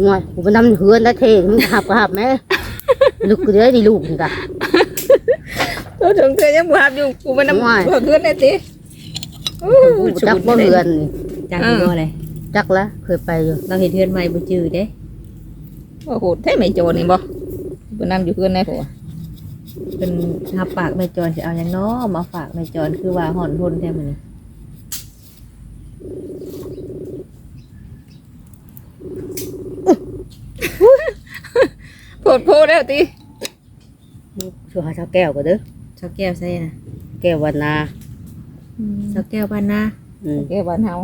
ง่วยกูไปนำเฮือนได้เทมึงหับก็หับแม่ลูกกูเด้อดิลูกนี่กะโอ้ถึงเธอยังบ่ฮับอยู่กูไปนำไม่บ่เพื่อนได้ติโอ้กูจักบ่เฮือนนี่จักอยู่บ่เลยจักแล้วเคยไปอยู่เราเห็นเทือนใหม่บ่จื้อเด้โอ้โหแท้ไม่โจรนี่บ่ไปนำอยู่เพื่อนได้ผัวเป็นหับปากแม่จรสิเอาหยังน้อมาฝากแม่จรคือว่าห่อนทนแท้มื้อนี้ โพดโพดแล้วติช่วยหาชาวแก้วก็เด้อเจ้าแก้วใส่น่ะแก้ววันนาเจ้าแก้วบ้านนาอืมแกบ้านเฮา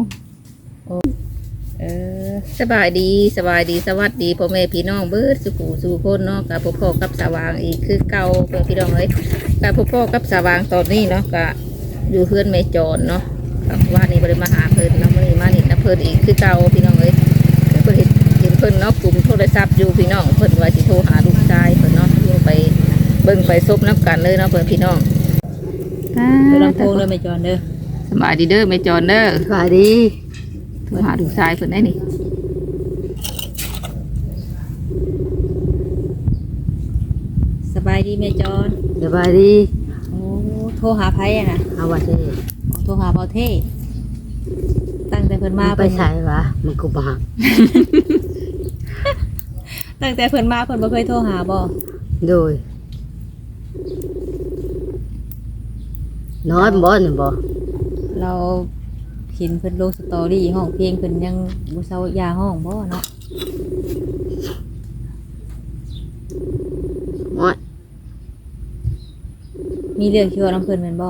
เออสบายดีสบายดีสวัสดีพ่อแม่พี่น้องเบิดสุขุสู่คนเนาะกับพ่อพ่อกับสว่างอีกคือเก่าเพื่อนพี่น้องเอ้ยกับพ่อพ่อกับสว่างตอนนี้เนาะก็อยู่เพื่อนแม่จรเนาะกับว่านี่บริมาหาเพิ่นเนาะมื้อนี้มานี่นะเพิ่นอีกคือเก่าพี่ พิ่นเนาะกลุ่มโทรศัพท์อยู่พี่น้องเพิ่นว่าสิโทรหาลูกชายเพิ่นเนาะลงไปเบิ่งไปซบน้ำกันเลยเนาะเพิ่นพี่น้องไปลำโพงเด้อแม่จรเด้อสบายดีเด้อแม่จรเด้อสวัสดีโทรหาลูกชายเพิ่นได้นี่สบายดีแม่จรสบายดีโอ้โทรหาไผอะน่ะเอาว่าเท่อ๋อโทรหาเบาเท่ตั้งแต่เพิ่นมาไปเพิ่นใส่วะมันกูบัก ตั้งแต่เพิ่นมาเพิ่นบ่เคยโทรหาบ่โดย น้อยบ่นี่บ่เราเห็นเพิ่นลงสตอรี่ห้องเพลงเพิ่นยังบ่เซายาห้องบ่เนาะน้อยมีเรื่องเกี่ยวกับน้ำเพิ่นแม่นบ่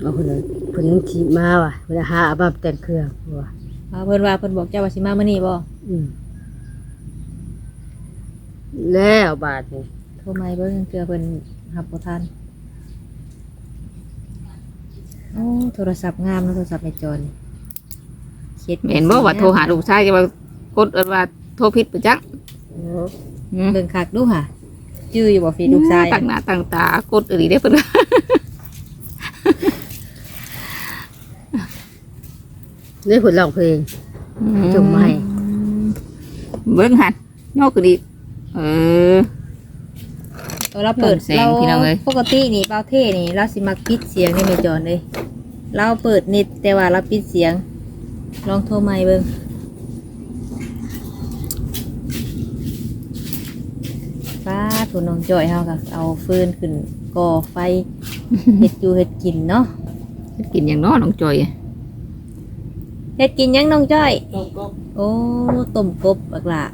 เอาคนนั้นคนนึงที่มาว่ะเวลาหาอาบับแต่งเครื่องว่ะว่าเพิ่นว่าเพิ่นบอกเจ้าว่าสิมามื้อนี้บ่อืม แล้วบาทนี่โทรมาเบิ่งเทื่อเพิ่นรับบ่ทันโอ้โทรศัพท์งามเนาะโทรศัพท์แม่จอนเฮ็ดเห็นบ่ว่าโทรหาลูกชายจะว่ากดว่าโทรผิดไปจักโอ้อืมเบิ่งคักดูค่ะจื้ออยู่บ่ฟีลูกชายตั้งหน้าตั้งตากดอะไรได้เพิ่นนี่ผลร้องเพลงจุ่มให้เบิ่งหันโยกขึ้นอีก เออ ตัวเราเปิดแสงพี่น้องเอ้ย ปกตินี่เบาเท่นี่เราสิมักปิดเสียงในแม่จอนเลยเราเปิดเน็ตแต่ว่าเราปิดเสียง ลองโทรใหม่เบิ่งฟ้าถูน้องจอยเฮาก็เอาฟืนขึ้นก่อไฟ เฮ็ดอยู่เฮ็ดกินเนาะกินอย่างน้อน้องจอยเฮ็ดกินหยังน้องจ้อย โอ้ต้มกบบักละ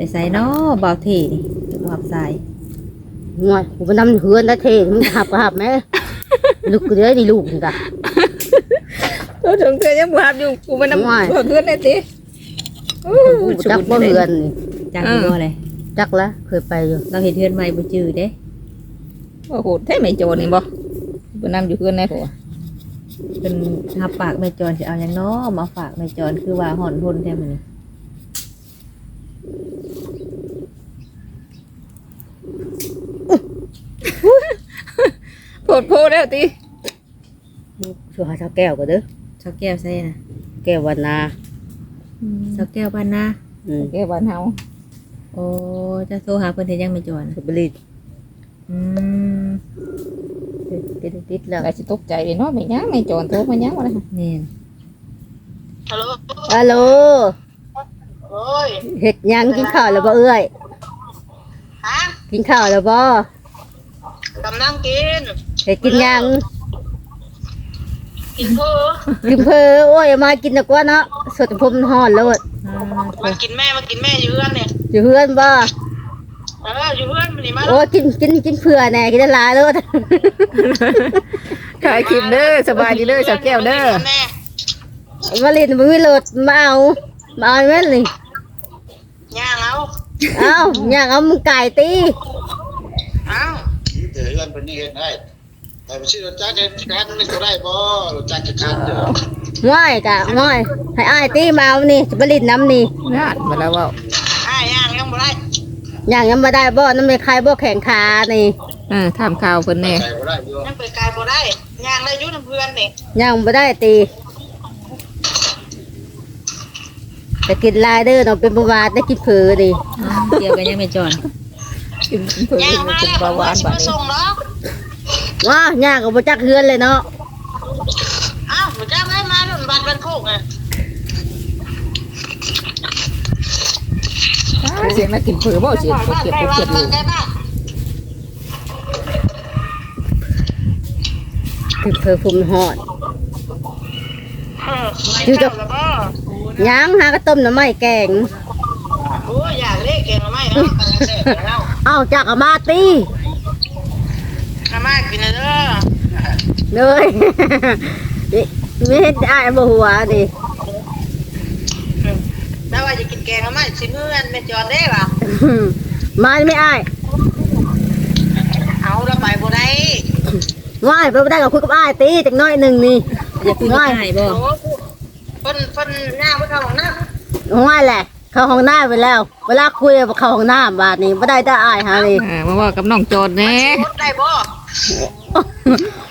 ไปใส่เนาะเบาเท่นี่จะมาหับใส่ง่วยกูไปนำเฮือนได้เทมึงหับก็หับแม่ลูกกูเด้อดิลูกนี่กะโอ้ถึงเธอยังบ่ฮับอยู่กูไปนำไม่เพื่อนได้ติกูจักบ่เฮือนนี่จังอยู่บ่เลยจักแล้วเคยไปอยู่เราเห็นเทือนใหม่บ่จื้อเด้โอ้โหแท้ไม่โจรนี่บ่ไปนำอยู่เพื่อนได้ผัวเป็นหับปากแม่จรสิเอาหยังน้อมาฝากแม่จรคือว่าห่อนทนแท้มื้อนี้ โพดโพดแล้ว ติช่วยหาชาวแก้วก็เด้อเจ้าแก้วใส่น่ะแก้ววันนาเจ้าแก้วบ้านนาอืมแกบ้านเฮาโอ้จะโทรหาเพิ่นเฮ็ดหยังแม่จรสุบรีดอืมติดติดแล้วก็สิตกใจเลยเนาะไม่ยังไม่โจรโทรมายังว่าแม่นฮัลโหลโอ้ยเฮ็ดหยังกินข้าวแล้วบ่เอ้ยฮะกินข้าวแล้วบ่กำลังกิน เฮ็ดกินหยังกินเพื่อกินเพอโอ้ยเอามากินดีกว่าเนาะสดผมฮ้อนโลดอ่ามากินแม่มากินแม่อยู่เพื่อนเนี่ยอยู่เฮือนบ่เอออยู่เพื่อนมันนี่มาโอ้ยกินกินกินเผื่อแหน่กินหลายโลดถ่ายคลิปเด้อสบายดีเด้อสาวแก้วเด้อแม่มาลินบ่มีรถมาเอามาเอาแม่นนี่ย่างเอาเอ้าอยากเอามึงไก่ตีเอาเดี๋ยวเพื่อนเป็นนี่เห็นได้ แต่ไม่ใช่รถจักรเห็นคันนี่ก็ได้บ่รถจักรจะคันเดียวง่อยกะง่อยให้อ้ายตีมาเอานี่จะมาลินน้ำนี่นั่นมาแล้วเว่าอ้ายย่างยังบ่ได้อย่างยังมาได้บ่น้ำไม่ใครบ่แข่งขานี่เออถามข่าวเพิ่นแน่ใส่บ่ได้อยู่ยังไปไกลบ่ได้ย่างได้อยุ่น้ำเพื่อนนี่ยังบ่ได้ตียแต่กินลายเด้อเนาะเป็นประวัติได้กินเผือดิอ้าวเกี่ยวกันยังไม่จอนกินเพิ่นย่างมาเป็นแล้วเบาหวานสิบัดมานี้ส่งเนาะ ว้าย่างก็บ่จักเฮือนเลยเนาะอ้าวบ่จ้างให้มารุ่นบัตรบันโคกอะอ้าเสียงนักกินเผือบ่เสียงบ่เก็บใกล้บ่บ้าเก็นบเลบ้ายนใกล้บ้านกินเผือฝุ่นหอดเอออยู่จะแล้วก็ย่างหากระต้มหน่อไม้แกงโอ้ยอยากเล่เก่งหรือไม่เนาะกำลังเสร็จแล้วเอ้าจักเอามาตีทำไม กินเลยเด้อเลย นี่ไม่เห็นอ้ายบ่หัวดิแล้วว่าจะกินแกงหรือไม่สิมื้ออันแม่จอนได้ป่ะมาไม่อ้ายเอาละไปบ่ได้ว่ายไปบ่ได้กับคุยกับอ้ายตีจักหน้อยหนึงนี่อย่าคุยกับอ้ายบ่โอ้เพิ่นเพิ่นหน้าเพิ่นเข้าห้องน้ำว่ายแหละ เข้าห้องน้ำไปแล้ว เวลาคุยบ่เข้าห้องน้ำบาดนี้บ่ได้แต่อ้ายหาเลย อ่ามาว่ากับน้องโจรแน่ รถได้บ่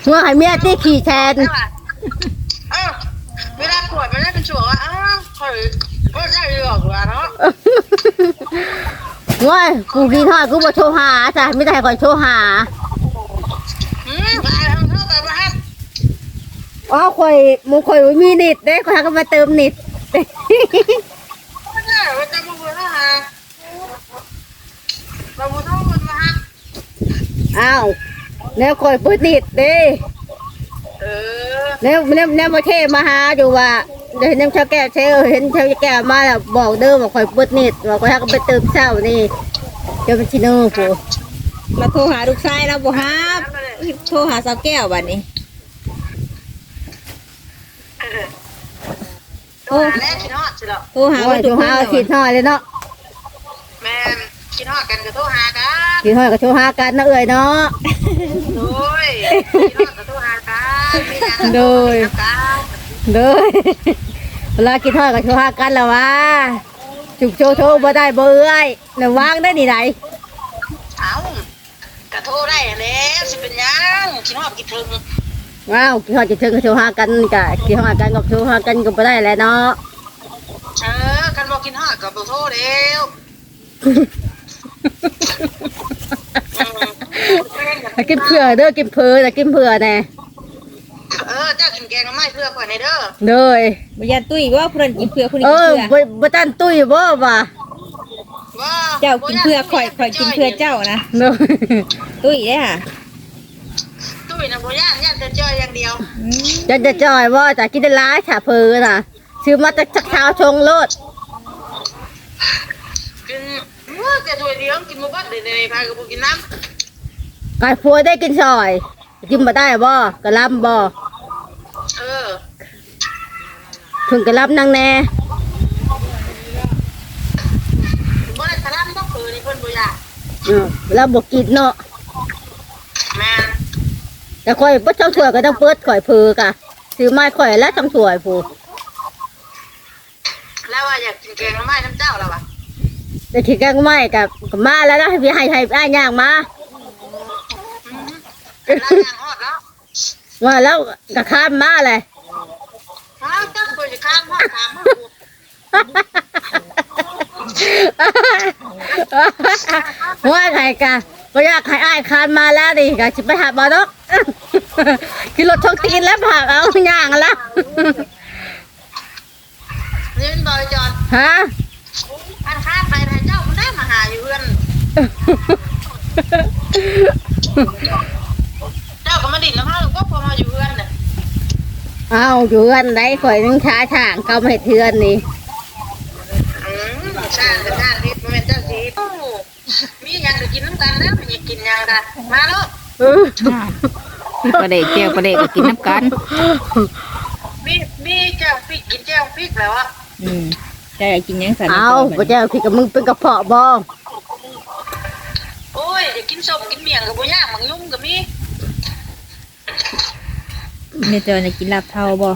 เมื่อให้เมียตีขี่แทนได้ป่ะเอ้าเวลาปวดมันได้เป็นช่วงว่าอ้าวข่อยบ่ได้หรอกว่าเนาะว้ายกูกินทอดกูบ่โทรหาจ้ะไม่ได้ให้ก่อนโทรหาอืมไปทางเท่าไปบ้านอ๋อข่อยหมูข่อยบ่มีนิดเด้ข่อยทางก็มาเติมนิดไม่ได้ว่าจะมาเบื่อแล้วฮะเราบ่ต้องมันมาฮะอ้าว แล้วข่อยเปิดนิดเด้เออแล้วแล้วแล้วมาเทมาหาอยู่ว่าเดี๋ยวเห็นน้ำชาแก้วเชลเห็นชาแก้วมาแล้วบอกเด้อว่าข่อยเปิดนิดว่าข่อยทางก็ไปเติมเช้านี่เดี๋ยวเป็นชิโน่ผู้เราโทรหาลูกชายเราบ่ฮับโทรหาสาวแก้วบัดนี้โอ้แน่คิดฮอดสิหรอโทรหาโอ้ยว่าโทรหาขีดหอยเลยเนาะแม่คิด ฮอดกันก็โทรหากันขีดหอยกับโทรหากันนะเอ่ยเนาะโอ้ยคิดฮอดก็โทรหากันมีงานโดยกันเด้อเวลากินทอดกับโทรหากันแล้ววะจุกโชว์โทรบ่ได้บ่เอ้ยน่ะวางได้นี่ไหนเอาก็โทรได้แล้วสิเป็นยังคิดฮอดคิดถึงว้าวกินทอดจะเชิงกับโทรหากันกะกินทอดกันกับโทรหากันก็บ่ได้แหล้วเนาะเออกันบอกกินฮอดก็บ่โทรแล้ว ให้กินเผื่อเด้อกินเผื่อแต่กินเผื่อแน่เออเจ้ากินแกงไม่เพื่อก่อนในเด้อเด้อบ่ยันตุ้ยว่าเพิ่นกินเพื่อคนนี้เอกินอเพื่อบ่บ่ตันตุ้ยบ่ว่ะว้าเจ้ากินเพื่อข่อยข่อยกินเพื่อเจ้านะเด้อตุ้ยเด้อค่ะตุ้ยนะบ่ย่านย่านแต่เจ้าอย่างเดียวอืมจะจะจ่อยบ่จะกินได้หลายถ้าเผื่อน่ะซื้อมาจากจักเช้าชงโลดกินเมื่ อแต่ถ้วยเดียวกินบ่เบัดเดี๋ยในพากับบ่กินน้ำกายพัวได้กินซอยกินบ่ได้บ่กะลำบ่เออเพิ่งกะลำนางแน่บ่ได้ทะลักต้องเปิดนี่เพิ่นบ่อยากเออเราบ่กินเนาะแม่นแต่ข่อยบ่ต้องถ้วยก็ต้องเปิดข่อยเผือกะซื้อไม้ข่อยแล้วต้องถ้วยผู้แล้วว่าอยากกินแกงหน่อไม้น้ำเจ้าแล้วว่ะ แต่ขี้แกงไม้กับกับมาแล้วนะพี่ให้ให้อ้ายย่างมาอือแล้วย่าแล้วว่าแล้วก็ข้ามมาเลยอ้าวจักเพิ่นจะข้ามฮอดข้ามฮอดว่าไงกะก็อยากให้อ้ายคานมาแล้วดิกะสิไปหาบ่ดอกคือรถชกตีนแล้วผักเอาอย่างแล้วนี่มันบอยจอนฮะอันข้ามไปให้ เจ้ามันได้มาหาอยู่เพื่อนเจ้าก็มาดินน้ำเฮาก็พอมาอยู่เพื่อนน่ะเอาอยู่กันได้ข่อยนึงช้าช่างเขาไม่เฮ็ดเทือนนี่อืมสร้างกันสร้างนี่บ่แม่นเจ้าสิโอ้มีหยังก็กินน้ำกันนะมันอยากกินหยังก็มาโลดเออประเด็กแก้วประเด็กก็กินน้ำกันมีมีแจ่วพริกกินแจ่วพริกแล้วอะอืมเจ้าอยากกินหยังสั่นเอาบ่เจ้าพี่กับมึงเป็นกระเพาะบ่โอ้ยอยากกินส้มกินเมี่ยงก็บ่ยากมังยุ่มก็มีแม่จอยน่ะกินลาบเท่าบ่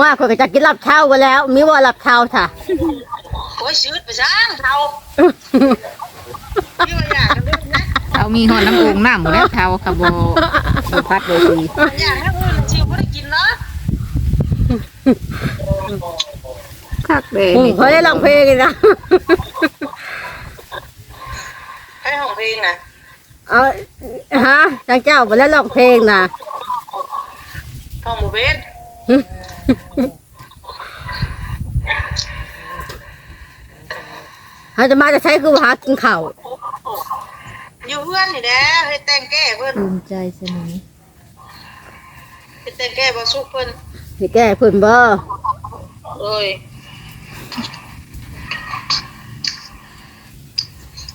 ว่าข่อยก็จะกินลับเช้ากันแล้ว มีว่าลับเช้าค่ะโอ้ยชืดไปซ้างเท่าพี่ว่าอยากกันเด้อนะเขามีหอน้ำองน้ำหมดแล้วเขาเขาบ่บ่พัดบ่สีอยากให้อื่นชิวบ่ได้กินเนาะ คักเลยอืมเขาได้ร้องเพลงเลยนะ ให้ห้องเพลงนะเอาฮะทางเจ้าไปแล้วร้องเพลงนะห้องหมูเบสเขาจะมาจะใช้คือหากินข้าวอยู่เพื่อนนี่แหละให้แต่งแก้เพิ่นภูมิใจเสมอให้แต่งแก้บ่สุกเพิ่น สิแก้เพิ่นบ่เอ้ย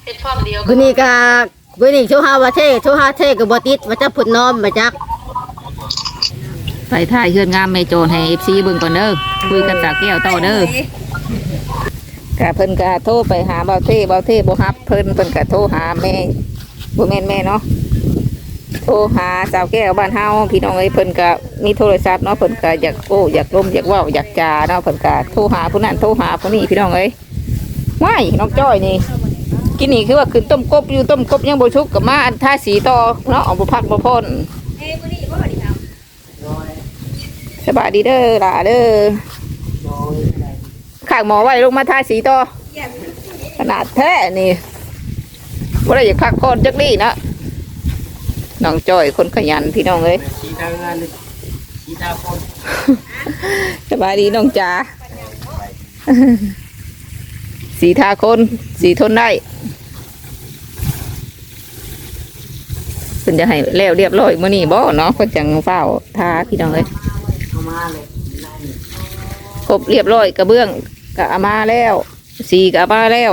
เฮ็ดพร้อมเดียวคืนนี้ก็คืนนี้โชว์ฮาวาเท่โชว์ฮาเท่ก็บ่ติดว่าจะพุ่นน้อมมาจักไปถ่ายเฮือนงามแม่โจรให้ FC เบิ่งก่อนเด้อคุยกันสาวแก้วต่อเด้อกะเพิ่นกะโทรไปหาเบาเท่เบาเท่บ่รับเพิ่นเพิ่นกะโทรหาแม่บ่แม่นแม่เนาะโทรหาสาวแก้วบ้านเฮาพี่น้องเอ้ยเพิ่นกะมีโทรศัพท์เนาะเพิ่นกะอยากโอ้อยากลมอยากว้าอยากจาเนาะเพิ่นกะโทรหาผู้นั้นโทรหาผู้นี้พี่น้องเอ้ยว้ายน้องจ้อยนี่กินนี่คือว่าขึ้นต้มกบอยู่ต้มกบยังบ่ชุกก็มาอันท่าสีต่อเนาะเอาบ่พักบ่พ้นสบายดีเด้อล่ะเด้อข้างหมอไว้ลงมาท่าสีต่อขนาดแท้นี่ว่าได้อยากพักผ่อนจักดีนะ น้องจ้อยคนขยันพี่น้องเอ้ยชี้ทางงานเลยชี้ทางคนสบายดีน้องจ๋าสีทาคนสีทนได้เพิ่นจะให้แล้วเรียบร้อยมื้อนี้บ่เนาะเพิ่นจังเฝ้าทาพี่น้องเอ้ยเข้ามาเลยนั่นครบเรียบร้อยกระเบื้องก็เอามาแล้ว สีก็เอามาแล้ว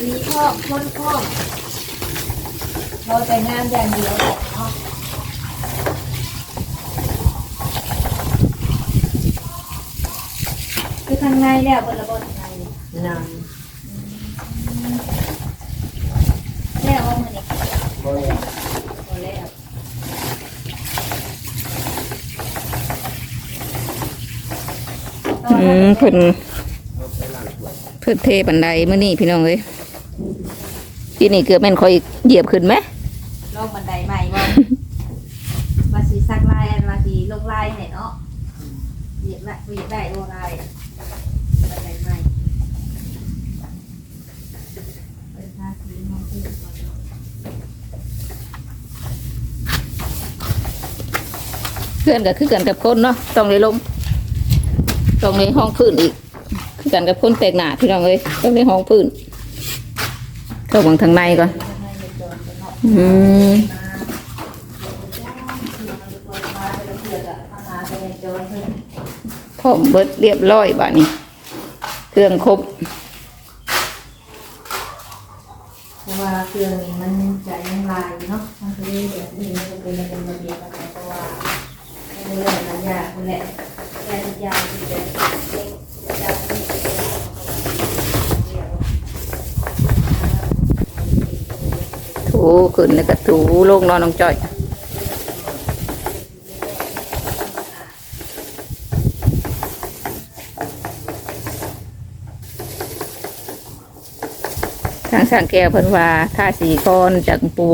มีข้อคนข้อ เราแต่งงานอย่างเดียวแหละเนาะคือทางในแล้วบนระบบทางในนั่นแล้วว่ามันนี่บ่เลยพอแล้วอืมเพิ่นเพิ่นเทบันไดมื้อนี้พี่น้องเอ้ยปีนี้เกือบแม่นคอยเหยียบขึ้นไหม ลงบันไดใหม่บ่มาสีสักลายอันมาสีลงลายเนี่ยเนาะเหยียบละเหยียบได้โอลายบันไดใหม่เป็นทาสีมองที่ก่อนเนาะเพื่อนก็คือกันกับคนเนาะต้องในลมต้องในห้องพื้นอีก คือกันกับคนแตกหนาพี่น้องเอ้ยต้องในห้องพื้นเข้าบังทางในก่อน อืมพร้อมเบิดเรียบร้อยบ้านี้ เครื่องครบเพราะว่าเครื่องนี้มันจะยังลายเนาะมันก็เลยแบบนี้มันก็เป็นเป็นระเบียบอะไรเพราะว่าเรื่องหลายอย่างคนแหละแต่ทุกอย่างที่จะ เช็คจะมีถูขึ้นแล้วก็ถูลงนอนน้องจ้อยทางสร้างแก้วเพิ่นว่าท่าสีก้อนจากปู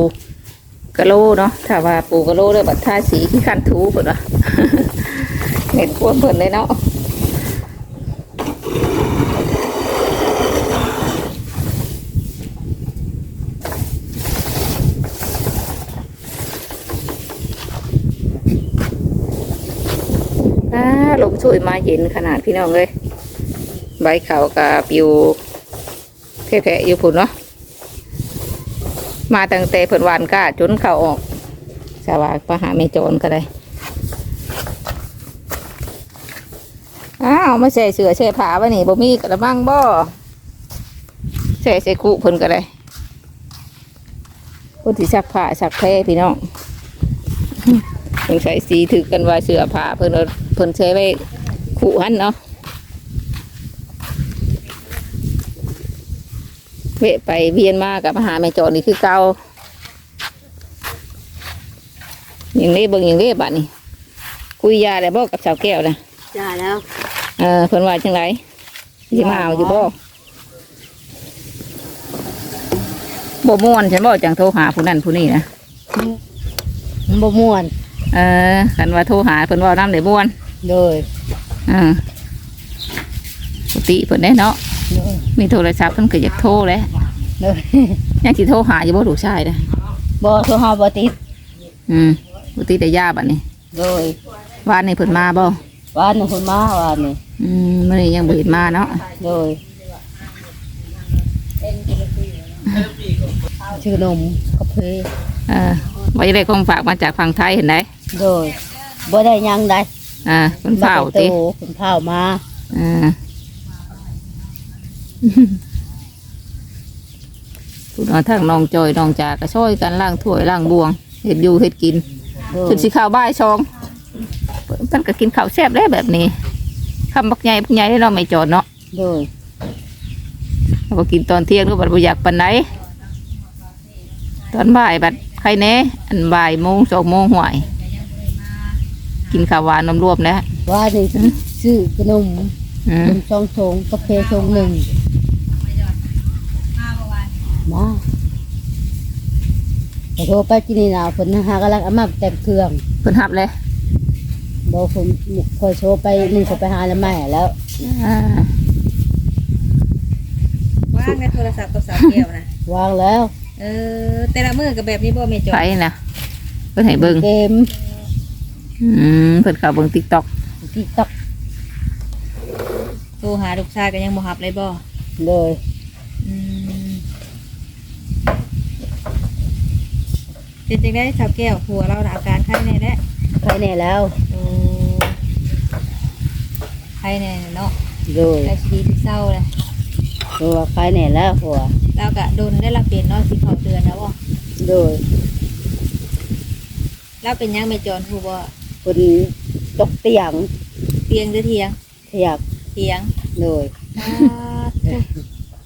กะโลเนาะถ้าว่าปูกะโลแล้วบัดท่าสีขี้ขันถูเพิ่นว่าเน็ตควรเพิ่นเลยเนาะอ่าลม ช่วยมาเย็นขนาดพี่น้องเลยใบเขากับปิวแผลๆอยู่พุ่นเนาะมาตั้งแต่เพิ่นหวานก้าจนเขาออกสว่างประหาไม่จรก็ได้อ้าวมาใส่เสือใส่ผ้าไว้นี่บ่มีกระมังบ่ใส่ใส่คุเพิ่นก็ได้คนที่ซักผ้าซักแพรพี่น้องสงสัยสีถือกันว่าเสือผ้าเพิ่นเอาเพิ่นใช้ไว้ คุหันเนาะเวะไปเวียนมากับมหาแม่จอนี่คือเก่าอย่างนี้เบิ่งอย่างนี้บัดนี่คุยยาได้บ่กับสาวแก้วนะจ้าแล้ว เออเพิ่นว่าจังไรสิมาเอาอยู่บ่บ่ม่วนฉันบ่จังโทรหาผู้นั้นผู้นี้นะมันบ่ม่วน เออคันว่าโทรหาเพิ่นเว่าน้ำได้ม่วนโดย เออติเพิ่นได้เนาะมีโทรศัพท์เพิ่นก็อยากโทรแหล้วเลยยังสิโทรหาอยู่บ่ลูกชายเด้อบ่โทรหาบ่ติดอืมบ่ติดได้ยาบัดนี้โดยวานนี้เพิ่นมาบ่วานนี้คนมาวานนี้อืมมื้อนี้ยังบ่เห็นมาเนาะโดยชื่อนมกาแฟเออไว้ได้ของฝากมาจากฝั่งไทยเห็นได้โดยบ่ได้หยังได้ อ่าเพิ่นเฝ้าโตติเพิ่นเผามาอ่าผู้น้อยทั้งน้องจอยน้องจากก็ช่วยกันล้างถ้วยล้างบวงเฮ็ดอยู่เฮ็ดกินโดยจนสิข้าวบ่ายชองมันก็กินข้าวแซ่บได้แบบนี้คำบักใหญ่บักใหญ่ได้เราะไม่จอดเนาะโดยเราก็กินตอนเที่ยงก็บัดบ่อยากปานไหนตอนบ่ายบัดใครแหน่อันบ่ายโมงสองโมงห่วย กินข้าวหวานนมรวมแล้วว่านี่ซื้อขนมอืมเป็นซองชงกาแฟชงหนึ่งมาแต่โทรไปที่นี่นะเพิ่นหากำลังเอามาแต่งเครื่องเพิ่นหับเลยบอกผมคอยโทรไปมึงเขาไปหาแล้วแม่แล้วอ่าว่างในโทรศัพท์กับสาวแก้วนะวางแล้ว เออ แต่ละมือกับแบบนี้บ่แม่จอไปยนะเพิ่นให้เบิ่งเกม อืมเพิ่นเข้าเบิ่ง TikTok ติ๊กต็อกโทรหาลูกชายก็ยังบ่รับเลยบ่เลยอืมเป็นจังได้สาวแก้วผัวเราน่ะอาการไข้แน่แหละใครแน่แล้วโอ้ไข้แน่เนาะเลยได้ชีวิตเศร้าเลย ตัวใครแน่แล้วหัวเราก็โดนได้รับเปลี่ยนเนาะสิเขาเดือนแล้วบ่เลยแล้วเป็นยังไม่จรผู้บ่ คนตกเตียงเตียงหรือเทียงเทียบเทียงเลยอ่า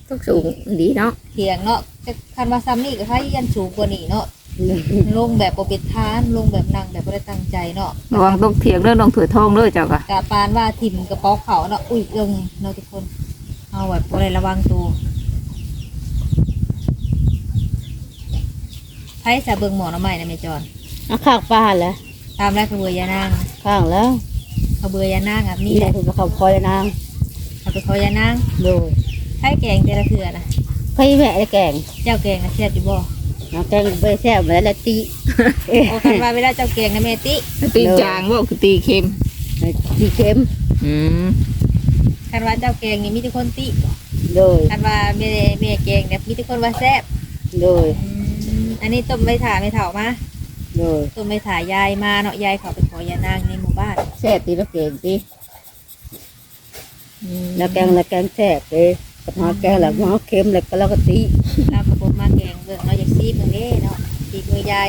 ทุกสูงดีเนาะเทียงเนาะแต่คันว่าซ้ำนี่ก็ให้ยันสูงกว่านี้เนาะลงแบบบ่เป็นทานลงแบบนั่งแบบบ่ได้ตั้งใจเนาะระวังตกเถียงเรื่องน้องถือทองเด้อเจ้าก็กะปานว่าทิ่มกระเป๋าเขาเนาะอุ้ยเอิงเนาะทุกคนเอาแบบบ่ได้ระวังตัวไผสะเบิงหมอน้ำใหม่นะแม่จอนอาข้างป้าแล้ว ตามแรกกระเบือยานางข้างแล้วกระเบือยานางอะมีนี่แหละคุณมาขับคอยนางเอาไปคอยานางเลยไผแกงแต่ละเทื่อนะใครแม่ไอ้แกงเจ้าแกงนะแซ่บอยู่บ่น้ำแกงไปแซ่บมาแล้วละตีโอ้คันว่าเวลาเจ้าแกงนะแม่ติตีจางว่าคือตีเค็ม ตีเค็มอืมคันว่าเจ้าแกงนี่มีแต่คนติเลยคันว่าแม่แม่แกงเนี่ยมีแต่คนว่าแซ่บเลยอืมอันนี้ต้มไม่ถ่าไม่เถ่ามา เลยต้มไม่ถ่ายายมาเนาะยายเขาไปขอยานางในหมู่บ้านแซ่บตีแล้วเก่งตีแล้วแกงแล้วแกงแซ่บเลยกับหาแกงแล้วหาเค็มแล้วก็แล้วก็ตีเราก็บอกมาแกงเบิ่งเนาะอยากซีบเบิ่งเด้เนาะตีมือยาย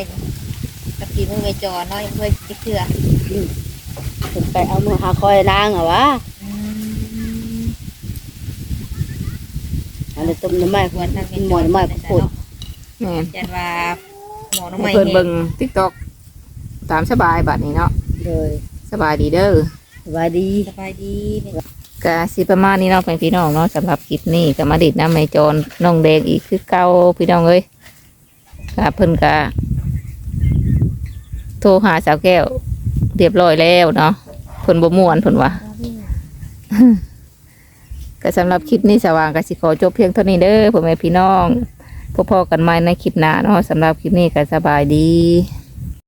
กับตีมือไม่จอเนาะยังเคยติเชื่อผมไปเอามือหาคอยนางเหรอวะอืมอันนี้ต้มน้ำมันควรทางกินหมอนน้ำมันผุดแม่นจันว่าห มอน้องให้ใหม่เพิ่นเบิ่ง TikTok ตามสบายบัดนี้เนาะเลยสบายดีเด้อสบายดีสบายดีก็สิประมาณนี้เนาะเป็นพี่น้องเนาะสำหรับคลิปนี้ก็มาดิดน้ำไม่จรน้องแดงอีกคือเก่าพี่น้องเอ้ยก็เพิ่นก็โทรหาสาวแก้วเรียบร้อยแล้วเนาะเพิ่นบ่ม่วนเพิ่นว่า ก็สำหรับคลิปนี้สว่างก็สิขอจบเพียงเท่านี้เด้อพ่อแม่พี่น้อง พบพอกันใหม่ในคลิปหน้าเนาะสำหรับคลิปนี้ก็สบายดี